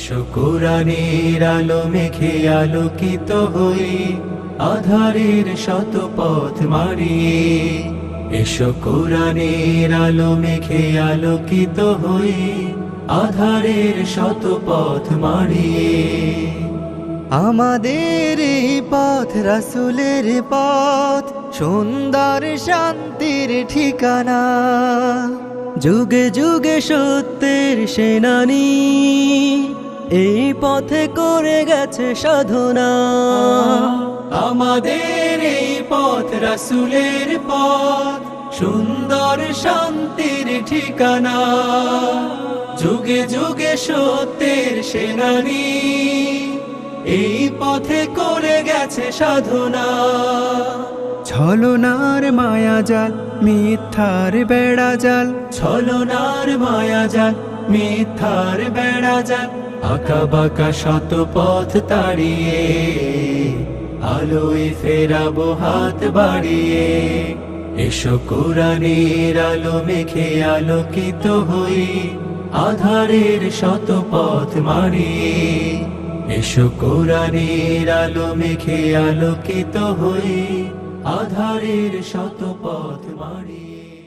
এসো কোরআনের আলো মেঘে আলোকিত হই, আধারের শত পথ মারিয়ে এসো কোরআনের আলো মেঘে আলোকিত হই, আধারের শত পথ মারিয়ে আমাদের পথ রাসুলের পথ, সুন্দর শান্তির ঠিকানা। যুগে যুগে সত্যের সেনানি এই পথে করে গেছে সাধনা। আমাদের এই পথ রাসুলের পথ সুন্দর শান্তির ঠিকানা। যুগে যুগে সত্যের সেনানি এই পথে করে গেছে সাধনা। ছলনার মায়া জাল মিথ্যার বেড়া জাল ছলনার মায়া যান মিথ্যার বেড়া যান আঁকা বাঁকা শত পথ তাড়িয়ে, আলোয় ফেরাবো হাত বাড়িয়ে। এসো কোরআনের আলো মেঘে আলোকিত হই, আধারের শত পথ মারিয়ে এসো কোরআনের আলো মেঘে আলোকিত হই, আধারের শত পথ মারিয়ে